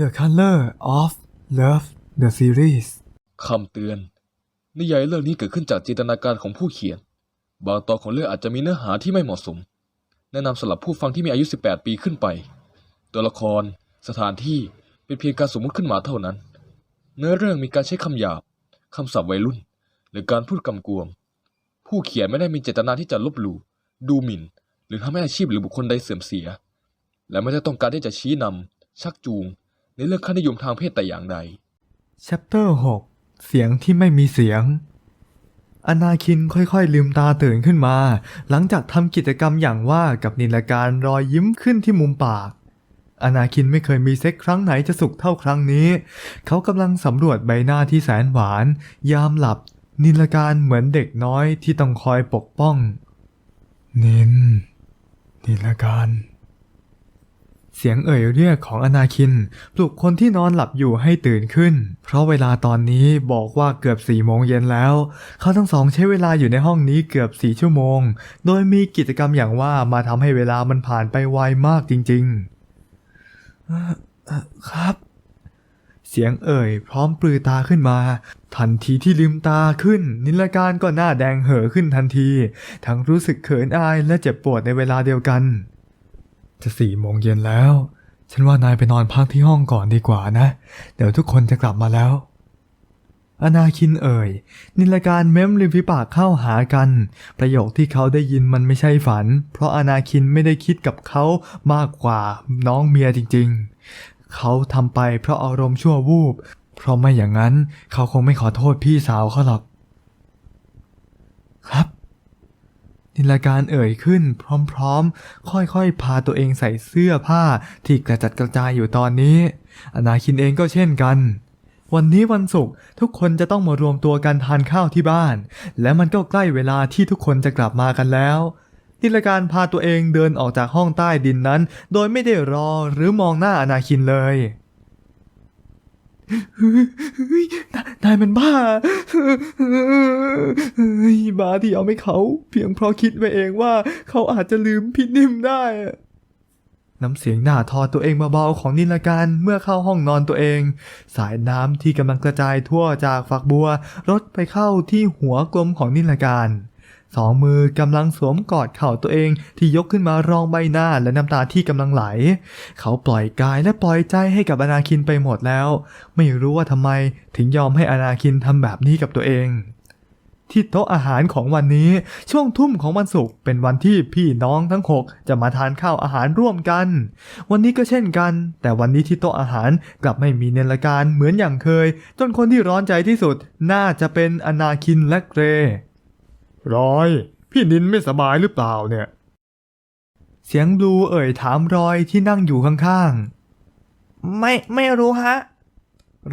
The Color of Love the Series คำเตือน นิยายเรื่องนี้เกิดขึ้นจากจินตนาการของผู้เขียน บางตอนของเรื่องอาจจะมีเนื้อหาที่ไม่เหมาะสม แนะนำสำหรับผู้ฟังที่มีอายุ 18 ปีขึ้นไป ตัวละคร สถานที่เป็นเพียงการสมมติขึ้นมาเท่านั้น เนื้อเรื่องมีการใช้คำหยาบคำศัพท์วัยรุ่น หรือการพูดกำกวม ผู้เขียนไม่ได้มีเจตนาที่จะลบหลู่ดูหมิ่น หรือทำให้อาชีพหรือบุคคลใดเสื่อมเสีย และไม่ได้ต้องการที่จะชี้นำชักจูง ในเรื่องค่านิยมทางเพศแต่อย่างใด Chapter 6 เสียงที่ไม่มีเสียง อนาคินค่อยๆลืมตาตื่นขึ้นมา หลังจากทำกิจกรรมอย่างว่ากับนิลการรอยยิ้มขึ้นที่มุมปาก อนาคินไม่เคยมีเซ็กครั้งไหนจะสุขเท่าครั้งนี้ เขากำลังสำรวจใบหน้าที่แสนหวาน ยามหลับ นิลการเหมือนเด็กน้อยที่ต้องคอยปกป้อง นินนิลการ เสียงเอ่ยเรียกของอนาคิน ปลุกคนที่นอนหลับอยู่ให้ตื่นขึ้น เพราะเวลาตอนนี้บอกว่าเกือบสี่โมงเย็นแล้ว เขาทั้งสองใช้เวลาอยู่ในห้องนี้เกือบสี่ชั่วโมง โดยมีกิจกรรมอย่างว่ามาทำให้เวลามันผ่านไปไวมากจริงๆเอ่อเอ่อครับ เสียงเอ่ย พร้อมปลือตาขึ้นมา ทันทีที่ลืมตาขึ้น นิลการก็หน้าแดงเห่อขึ้นทันที ทั้งรู้สึกเขินอายและเจ็บปวดในเวลาเดียวกัน จะสี่โมงเย็นแล้ว ฉันว่านายไปนอนพักที่ห้องก่อนดีกว่านะ เดี๋ยวทุกคนจะกลับมาแล้ว อนาคินเอ่ย นิลการเม้มริมฝีปากเข้าหากัน ประโยคที่เขาได้ยินมันไม่ใช่ฝัน เพราะอนาคินไม่ได้คิดกับเขามากกว่าน้องเมียจริงๆ เขาทำไปเพราะอารมณ์ชั่ววูบ เพราะไม่อย่างนั้นเขาคงไม่ขอโทษพี่สาวเขาหรอก ครับ นิลการเอ่ยขึ้นพร้อมๆ ค่อยๆ พาตัวเองใส่เสื้อผ้าที่กระจัดกระจายอยู่ตอนนี้ อนาคินเองก็เช่นกัน วันนี้วันศุกร์ทุกคนจะต้องมารวมตัวกันทานข้าวที่บ้าน และมันก็ใกล้เวลาที่ทุกคนจะกลับมากันแล้วนิลการพาตัวเองเดินออกจากห้องใต้ดินนั้น โดยไม่ได้รอหรือมองหน้าอนาคินเลยเฮ้ย นายนายมันบ้าบ้าที่เอาไม่เขา เพียงเพราะคิดไปเองว่าเขาอาจจะลืมพี่นิ่มได้ น้ำเสียงหน้าทอตัวเองเบาๆของนิลการเมื่อเข้าห้องนอนตัวเอง สายน้ำที่กำลังกระจายทั่วจากฝักบัวรดไปเข้าที่หัวกลมของนิลการ สองมือกำลังสวมกอดเข่าตัวเองที่ยกขึ้นมารองใบหน้าและน้ำตาที่กำลังไหล เขาปล่อยกายและปล่อยใจให้กับอนาคินไปหมดแล้ว ไม่รู้ว่าทำไมถึงยอมให้อนาคินทำแบบนี้กับตัวเอง ที่โต๊ะอาหารของวันนี้ช่วงทุ่มของวันศุกร์เป็นวันที่พี่น้องทั้งหกจะมาทานข้าวอาหารร่วมกัน วันนี้ก็เช่นกัน แต่วันนี้ที่โต๊ะอาหารกลับไม่มีเนรการเหมือนอย่างเคย จนคนที่ร้อนใจที่สุดน่าจะเป็นอนาคินและเกร ร้อย พี่นินไม่สบายหรือเปล่าเนี่ย เสียงบลูเอ่ยถามรอยที่นั่งอยู่ข้างๆ ไม่ไม่รู้ฮะ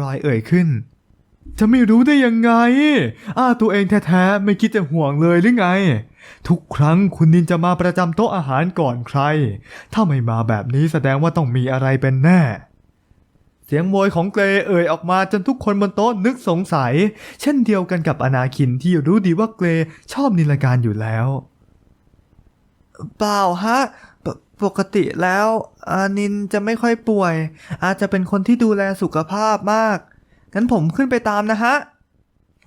รอยเอ่ยขึ้น จะไม่รู้ได้ยังไง อ้าตัวเองแท้ๆ ไม่คิดจะห่วงเลยหรือไง ทุกครั้งคุณนินจะมาประจำโต๊ะอาหารก่อนใคร ถ้าไม่มาแบบนี้แสดงว่าต้องมีอะไรเป็นแน่ เสียงโวยของเกรเอ่ยออกมาจนทุกคนบนโต๊ะนึกสงสัย เช่นเดียวกันกับอนาคินที่รู้ดีว่าเกรชอบนิลการอยู่แล้วเปล่าฮะปปกติแล้วอานินจะไม่ค่อยป่วย อาจจะเป็นคนที่ดูแลสุขภาพมาก งั้นผมขึ้นไปตามนะฮะ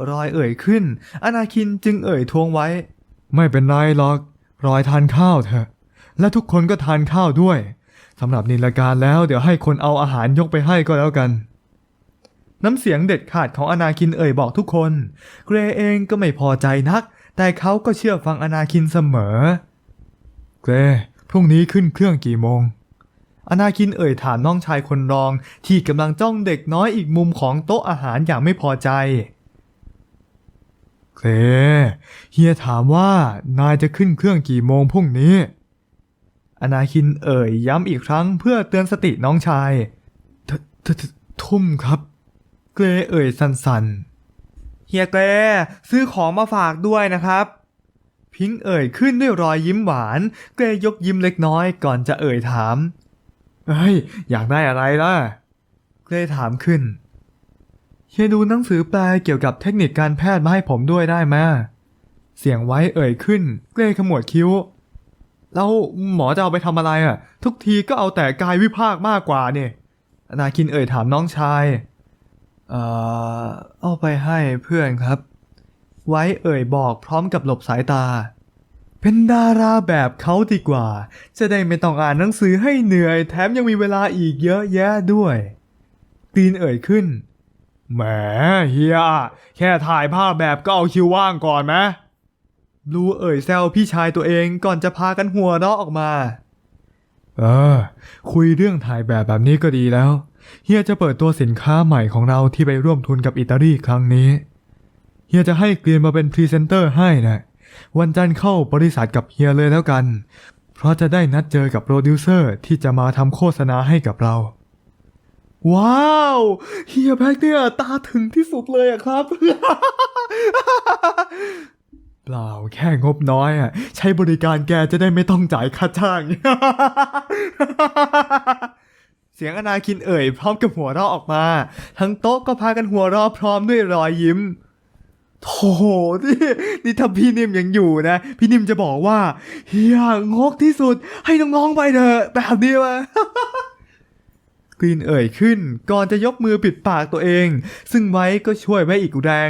รอยเอ่ยขึ้น อนาคินจึงเอ่ยทวงไว้ ไม่เป็นไรหรอก รอยทานข้าวเถอะ และทุกคนก็ทานข้าวด้วย สำหรับนิลการแล้วเดี๋ยวให้คนเอาอาหารยกไปให้ก็แล้วกัน น้ำเสียงเด็ดขาดของอนาคินเอ่ยบอกทุกคน เกรเองก็ไม่พอใจนัก แต่เขาก็เชื่อฟังอนาคินเสมอ เกร พรุ่งนี้ขึ้นเครื่องกี่โมง อนาคินเอ่ยถามน้องชายคนรอง ที่กำลังจ้องเด็กน้อยอีกมุมของโต๊ะอาหารอย่างไม่พอใจ เกร เฮียถามว่านายจะขึ้นเครื่องกี่โมงพรุ่งนี้ อนาคินเอ่ยย้ำอีกครั้งเพื่อเตือนสติน้องชายททททุ่มครับ เกรเอ่ยสันๆเฮียเกรซื้อของมาฝากด้วยนะครับ พิงค์เอ่ยขึ้นด้วยรอยยิ้มหวาน เกรยกยิ้มเล็กน้อยก่อนจะเอ่ยถามเฮ้ย อยากได้อะไรล่ะ เกรถามขึ้นเฮียดูหนังสือแปลเกี่ยวกับเทคนิคการแพทย์มาให้ผมด้วยได้ไหมเสียงไว้เอ่ยขึ้น เกรขมวดคิ้ว แล้วหมอจะเอาไปทำอะไรอะ ทุกทีก็เอาแต่กายวิภาคมากกว่าเนี่ยนาคินเอ่ยถามน้องชาย เอ่อ เอาไปให้เพื่อนครับ ไว้เอ่ยบอกพร้อมกับหลบสายตา เป็นดาราแบบเขาดีกว่า จะได้ไม่ต้องอ่านหนังสือให้เหนื่อย แถมยังมีเวลาอีกเยอะแยะด้วยกรีนเอ่ยขึ้น แหมเฮีย แค่ถ่ายภาพแบบก็เอาคิวว่างก่อนไหม รู้เอ่ยแซวพี่ชายตัวเองก่อนจะพากันหัวเราะออกมา เออ คุยเรื่องถ่ายแบบแบบนี้ก็ดีแล้ว เฮียจะเปิดตัวสินค้าใหม่ของเราที่ไปร่วมทุนกับอิตาลีครั้งนี้ เฮียจะให้เกรียนมาเป็นพรีเซนเตอร์ให้นะวันจันทร์เข้าบริษัทกับเฮียเลยแล้วกัน เพราะจะได้นัดเจอกับโปรดิวเซอร์ที่จะมาทำโฆษณาให้กับเรา ว้าวเฮียแพ็กเนี่ยตาถึงที่สุดเลยอะครับ เปล่าแค่งบน้อยอะใช้บริการแกจะได้ไม่ต้องจ่ายค่าจ้าง เสียงอนาคินเอ่ย พร้อมกับหัวเราะออกมา ทั้งโต๊ะก็พากันหัวเราะพร้อมด้วยรอยยิ้มโถนี่นี่ถ้าพี่นิ่มยังอยู่นะ พี่นิ่มจะบอกว่าเฮียงกที่สุด ให้น้องๆไปเถอะแบบนี้วะกรีนเอ่ยขึ้น ก่อนจะยกมือปิดปากตัวเอง ซึ่งไว้ก็ช่วยไว้อีกแรง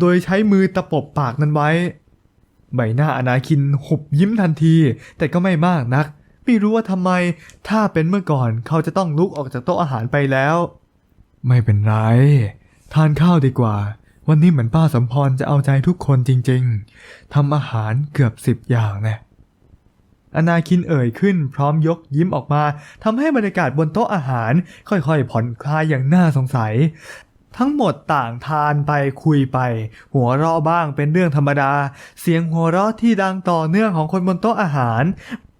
โดยใช้มือตะปบปากนั้นไว้ ใบหน้าอนาคินหุบยิ้มทันที แต่ก็ไม่มากนัก ไม่รู้ว่าทำไม ถ้าเป็นเมื่อก่อนเขาจะต้องลุกออกจากโต๊ะอาหารไปแล้ว ไม่เป็นไร ทานข้าวดีกว่า วันนี้เหมือนป้าสมพรจะเอาใจทุกคนจริงๆทำอาหารเกือบสิบอย่างนะอนาคินเอ่ยขึ้นพร้อมยกยิ้มออกมาทำให้บรรยากาศบนโต๊ะอาหารค่อยๆ ผ่อนคลายอย่างน่าสงสัย ทั้งหมดต่างทานไปคุยไป หัวเราะบ้างเป็นเรื่องธรรมดา เสียงหัวเราะที่ดังต่อเนื่องของคนบนโต๊ะอาหาร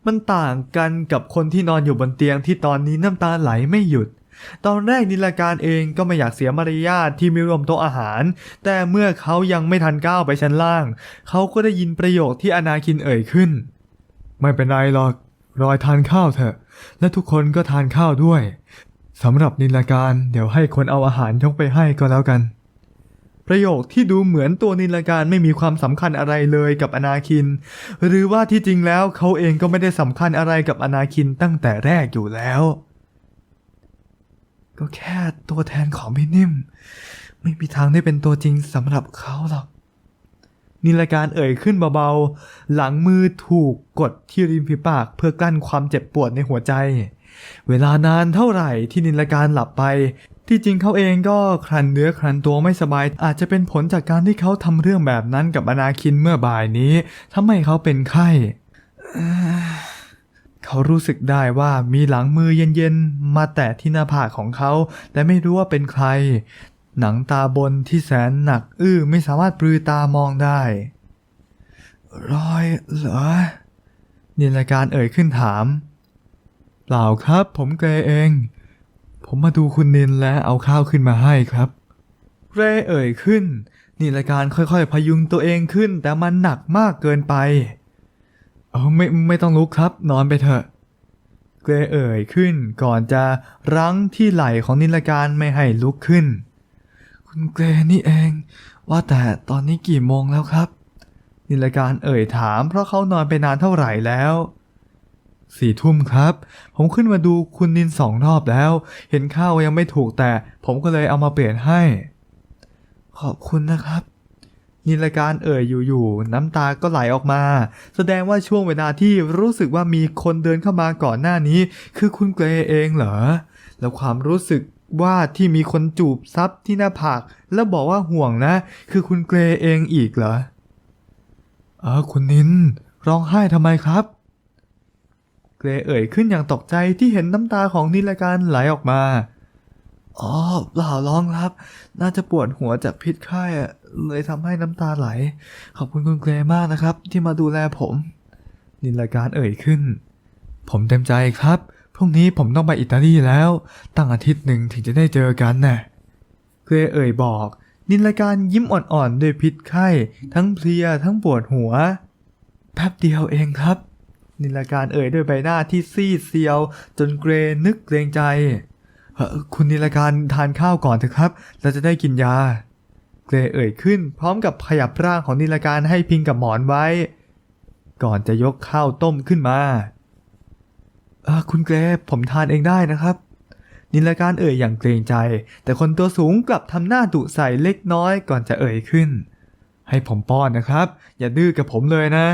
มันต่างกันกับคนที่นอนอยู่บนเตียงที่ตอนนี้น้ำตาไหลไม่หยุด ตอนแรกนิลการเองก็ไม่อยากเสียมารยาทที่ไม่รวมโต๊ะอาหาร แต่เมื่อเขายังไม่ทันก้าวไปชั้นล่าง เขาก็ได้ยินประโยคที่อนาคินเอ่ยขึ้น ไม่เป็นไรหรอกรอยทานข้าวเถอะ และทุกคนก็ทานข้าวด้วย สำหรับนิลการเดี๋ยวให้คนเอาอาหารยกไปให้ก็แล้วกัน ประโยคที่ดูเหมือนตัวนิลการไม่มีความสำคัญอะไรเลยกับอนาคิน หรือว่าที่จริงแล้วเขาเองก็ไม่ได้สำคัญอะไรกับอนาคินตั้งแต่แรกอยู่แล้ว ก็แค่ตัวแทนของพี่นิ่ม ไม่มีทางได้เป็นตัวจริงสำหรับเขาหรอกนิลการเอ่ยขึ้นเบาๆ หลังมือถูกกดที่ริมฝีปากเพื่อกลั้นความเจ็บปวดในหัวใจ เวลานานเท่าไหร่ที่นินลการหลับไป ที่จริงเขาเองก็ครันเนื้อครันตัวไม่สบาย อาจจะเป็นผลจากการที่เขาทำเรื่องแบบนั้นกับอนาคินเมื่อบ่ายนี้ทำให้เขาเป็นไข้เขารู้สึกได้ว่ามีหลังมือเย็นๆ มาแตะที่หน้าผากของเขาแต่ไม่รู้ว่าเป็นใคร หนังตาบนที่แสนหนักอื้อไม่สามารถปลือตามองได้ รอยเหรอนิลการเอ่ยขึ้นถาม เปล่าครับ ผมเกรเอง ผมมาดูคุณนินและเอาข้าวขึ้นมาให้ครับ เรเอ่ยขึ้นนิลการค่อยๆ พยุงตัวเองขึ้น แต่มันหนักมากเกินไป เอาไม่ไม่ต้องลุกครับ นอนไปเถอะ เกรเอ่ยขึ้น ก่อนจะรั้งที่ไหล่ของนิลการไม่ให้ลุกขึ้น คุณเกรนี่เอง ว่าแต่ตอนนี้กี่โมงแล้วครับ นิลการเอ่ยถามเพราะเขานอนไปนานเท่าไหร่แล้ว สี่ทุ่มครับ ผมขึ้นมาดูคุณนินสองรอบแล้ว เห็นข้าวยังไม่ถูกแต่ ผมก็เลยเอามาเปลี่ยนให้ ขอบคุณนะครับ นิลการเอ่ยอยู่ๆน้ำตาก็ไหลออกมา แสดงว่าช่วงเวลาที่รู้สึกว่ามีคนเดินเข้ามาก่อนหน้านี้ คือคุณเกรเองเหรอ แล้วความรู้สึกว่าที่มีคนจูบซับที่หน้าผากแล้วบอกว่าห่วงนะ คือคุณเกรเองอีกเหรอเออคุณนินร้องไห้ทำไมครับ เกรเอ่ยขึ้นอย่างตกใจที่เห็นน้ำตาของนิลการไหลออกมา อ๋อเปล่าร้องครับ น่าจะปวดหัวจากพิษไข้เลยทำให้น้ำตาไหล ขอบคุณคุณเกรมากนะครับ ที่มาดูแลผม นิลการเอ่ยขึ้น ผมเต็มใจครับพรุ่งนี้ผมต้องไปอิตาลีแล้ว ตั้งอาทิตย์หนึ่งถึงจะได้เจอกันน่ะเกรเอ่ยบอก นินลการยิ้มอ่อนๆด้วยพิษไข้ ทั้งเพลียทั้งปวดหัว แป๊บเดียวเองครับ นิลการเอ่ยด้วยใบหน้าที่ซีดเซียว จนเกรนึกเกรงใจ คุณนิลการทานข้าวก่อนเถอะครับ เราจะได้กินยา เกรเอ่ยขึ้น พร้อมกับขยับร่างของนิลการให้พิงกับหมอนไว้ ก่อนจะยกข้าวต้มขึ้นมาคุณเกรผมทานเองได้นะครับ นินิลการเอ่ยอย่างเกรงใจ แต่คนตัวสูงกลับทำหน้าดุใส่เล็กน้อยก่อนจะเอ่ยขึ้น ให้ผมป้อนนะครับ อย่าดื้อกับผมเลยนะ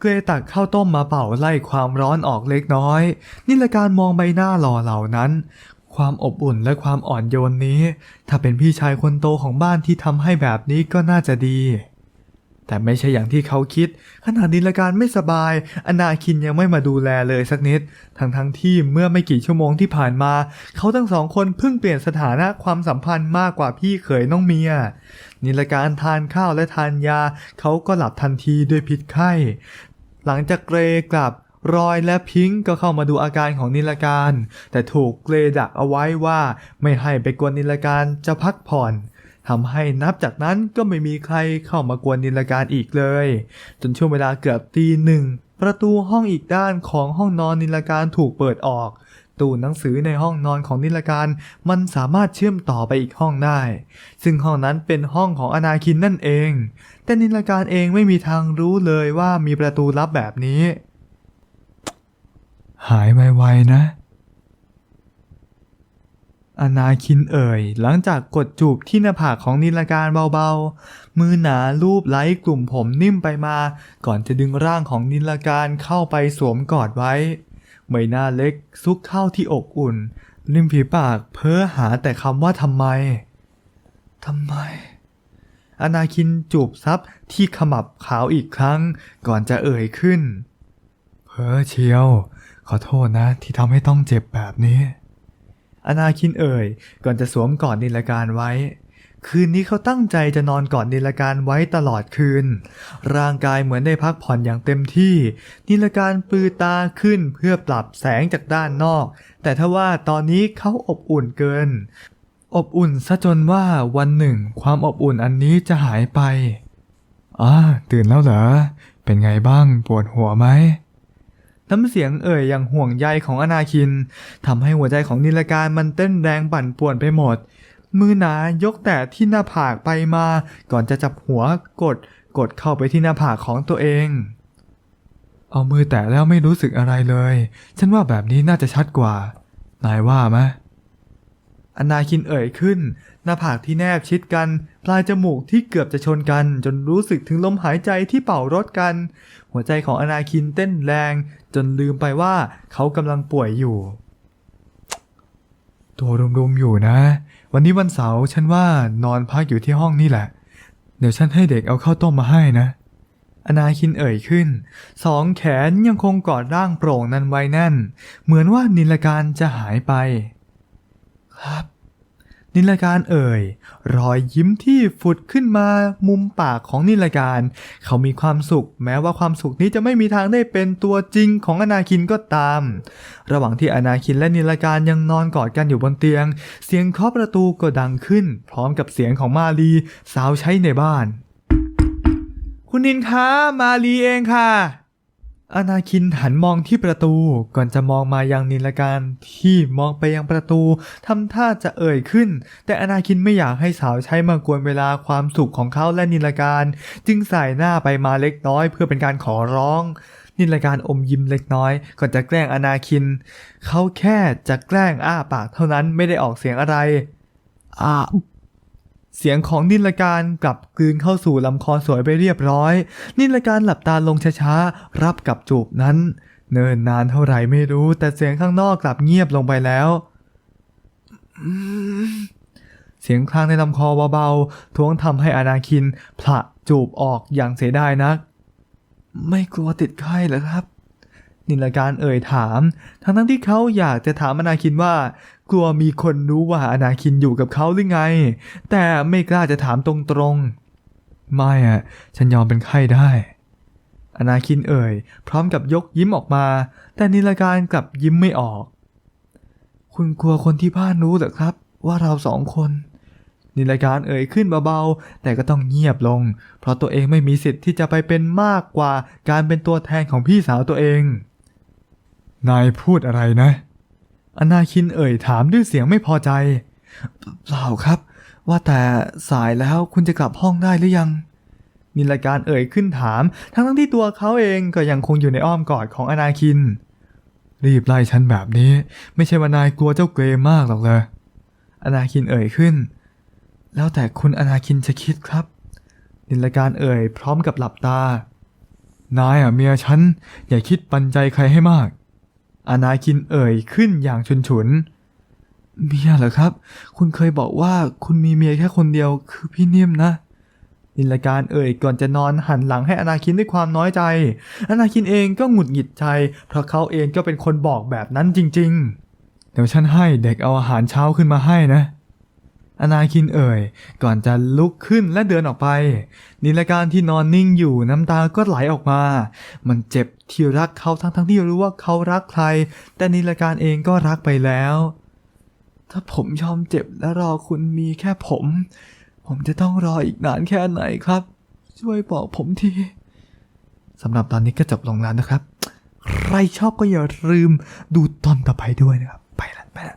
เกรตักข้าวต้มมาเป่าไล่ความร้อนออกเล็กน้อยนิลการมองใบหน้าหล่อเหล่านั้น ความอบอุ่นและความอ่อนโยนนี้ ถ้าเป็นพี่ชายคนโตของบ้านที่ทำให้แบบนี้ก็น่าจะดี แต่ไม่ใช่อย่างที่เขาคิดขณะนิลการไม่สบาย อนาคินยังไม่มาดูแลเลยสักนิด ทั้งทั้งที่เมื่อไม่กี่ชั่วโมงที่ผ่านมา เขาทั้งสองคนเพิ่งเปลี่ยนสถานะความสัมพันธ์มากกว่าพี่เขยน้องเมีย นิลการทานข้าวและทานยา เขาก็หลับทันทีด้วยพิษไข้ หลังจากเกรกลับรอยและพิงก์ก็เข้ามาดูอาการของนิลการ แต่ถูกเกรดักเอาไว้ว่าไม่ให้ไปกวนนิลการจะพักผ่อน ทำให้นับจากนั้นก็ไม่มีใครเข้ามากวนนิลการอีกเลย จนช่วงเวลาเกือบตีหนึ่งประตูห้องอีกด้านของห้องนอนนิลการถูกเปิดออก ตู้หนังสือในห้องนอนของนิลการมันสามารถเชื่อมต่อไปอีกห้องได้ ซึ่งห้องนั้นเป็นห้องของอนาคินนั่นเอง แต่นิลการเองไม่มีทางรู้เลยว่ามีประตูลับแบบนี้ หายไวๆนะ อนาคินเอ่ย หลังจากกดจูบที่หน้าผากของนิลการเบาๆ มือหนาลูบไล้กลุ่มผมนิ่มไปมา ก่อนจะดึงร่างของนิลการเข้าไปสวมกอดไว้ใบหน้าเล็กซุกเข้าที่อกอุ่น ริมฝีปากเพ้อหาแต่คำว่าทำไมทำไม อนาคินจูบซับที่ขมับขาวอีกครั้ง ก่อนจะเอ่ยขึ้น เพ้อเชียว ขอโทษนะที่ทำให้ต้องเจ็บแบบนี้ อนาคินเอ่ย ก่อนจะสวมกอดนิลการไว้ คืนนี้เขาตั้งใจจะนอนกอดนิลการไว้ตลอดคืน ร่างกายเหมือนได้พักผ่อนอย่างเต็มที่ นิลการปือตาขึ้นเพื่อปรับแสงจากด้านนอก แต่ถ้าว่าตอนนี้เขาอบอุ่นเกิน อบอุ่นซะจนว่าวันหนึ่ง ความอบอุ่นอันนี้จะหายไปอ่าตื่นแล้วเหรอ เป็นไงบ้างปวดหัวไหม น้ำเสียงเอ่ยอย่างห่วงใยของอนาคินทำให้หัวใจของนิลการมันเต้นแรงปั่นป่วนไปหมด มือหนายกแต่ที่หน้าผากไปมา ก่อนจะจับหัวกด กดเข้าไปที่หน้าผากของตัวเอง เอามือแตะแล้วไม่รู้สึกอะไรเลย ฉันว่าแบบนี้น่าจะชัดกว่า นายว่าไหม อนาคินเอ่ยขึ้น หน้าผากที่แนบชิดกัน ปลายจมูกที่เกือบจะชนกัน จนรู้สึกถึงลมหายใจที่เป่ารถกัน หัวใจของอนาคินเต้นแรง จนลืมไปว่าเขากำลังป่วยอยู่ ตัวรุมๆอยู่นะ วันนี้วันเสาร์ฉันว่านอนพักอยู่ที่ห้องนี่แหละ เดี๋ยวฉันให้เด็กเอาข้าวต้มมาให้นะอนาคินเอ่ยขึ้น สองแขนยังคงกอดร่างโปร่งนั้นไว้แน่น เหมือนว่านิลการจะหายไป ครับ นิลการเอ่ย รอยยิ้มที่ฝุดขึ้นมามุมปากของนิลการ เขามีความสุข แม้ว่าความสุขนี้จะไม่มีทางได้เป็นตัวจริงของอนาคินก็ตาม ระหว่างที่อนาคินและนิลการยังนอนกอดกันอยู่บนเตียง เสียงเคาะประตูก็ดังขึ้น พร้อมกับเสียงของมาลีสาวใช้ในบ้าน คุณนินคะมาลีเองค่ะ อนาคินหันมองที่ประตูก่อนจะมองมายังนิลการที่มองไปยังประตูทำท่าจะเอ่ยขึ้น แต่อนาคินไม่อยากให้สาวใช้มากวนเวลาความสุขของเขาและนิลการ จึงสายหน้าไปมาเล็กน้อยเพื่อเป็นการขอร้อง นิลการอมยิ้มเล็กน้อย ก่อนจะแกล้งอนาคิน เขาแค่จะแกล้งอ้าปากเท่านั้นไม่ได้ออกเสียงอะไรอ่า เสียงของนิลการกลับกลืนเข้าสู่ลำคอสวยไปเรียบร้อย นิลการหลับตาลงช้าๆ รับกับจูบนั้น เนินนานเท่าไหร่ไม่รู้ แต่เสียงข้างนอกกลับเงียบลงไปแล้วเสียงคลางในลำคอเบาๆท้วงทำให้อนาคินผละจูบออกอย่างเสียดายนัก ไม่กลัวติดไข้เหรอครับ นิลการเอ่ยถาม ทั้งทั้งที่เขาอยากจะถามอนาคินว่า กลัวมีคนรู้ว่าอนาคินอยู่กับเขาหรือไง แต่ไม่กล้าจะถามตรงๆ ไม่อะฉันยอมเป็นไข้ได้ อนาคินเอ่ย พร้อมกับยกยิ้มออกมา แต่นิลการกลับยิ้มไม่ออก คุณกลัวคนที่บ้านรู้เหรอครับ ว่าเราสองคน นิลการเอ่ยขึ้นเบาๆ แต่ก็ต้องเงียบลง เพราะตัวเองไม่มีสิทธิ์ที่จะไปเป็นมากกว่าการเป็นตัวแทนของพี่สาวตัวเอง นายพูดอะไรนะ อนาคินเอ่ยถามด้วยเสียงไม่พอใจ เปล่าครับ ว่าแต่สายแล้วคุณจะกลับห้องได้หรือยังนิลการเอ่ยขึ้นถาม ทั้งทั้งที่ตัวเขาเองก็ยังคงอยู่ในอ้อมกอดของอนาคิน รีบไล่ฉันแบบนี้ ไม่ใช่ว่านายกลัวเจ้าเกรมมากหรอกเลยอนาคินเอ่ยขึ้น แล้วแต่คุณอนาคินจะคิดครับ นิลการเอ่ยพร้อมกับหลับตา นายอะเมียฉันอย่าคิดปันใจใครให้มาก อนาคินเอ่ยขึ้นอย่างฉุนฉุน เมียเหรอครับ คุณเคยบอกว่าคุณมีเมียแค่คนเดียวคือพี่นิ่มนะ นิลการเอ่ยก่อนจะนอนหันหลังให้อนาคินด้วยความน้อยใจ อนาคินเองก็หงุดหงิดใจ เพราะเขาเองก็เป็นคนบอกแบบนั้นจริง ๆ เดี๋ยวฉันให้เด็กเอาอาหารเช้าขึ้นมาให้นะ อนาคินเอ่ย ก่อนจะลุกขึ้นและเดินออกไป นิลการที่นอนนิ่งอยู่น้ำตาก็ไหลออกมา มันเจ็บที่รักเขาทั้งๆที่รู้ว่าเขารักใคร แต่นิลการเองก็รักไปแล้ว ถ้าผมยอมเจ็บและรอคุณมีแค่ผม ผมจะต้องรออีกนานแค่ไหนครับ ช่วยบอกผมทีสำหรับตอนนี้ก็จบลงแล้วนะครับ ใครชอบก็อย่าลืมดูตอนต่อไปด้วยนะครับ ไปละไปละ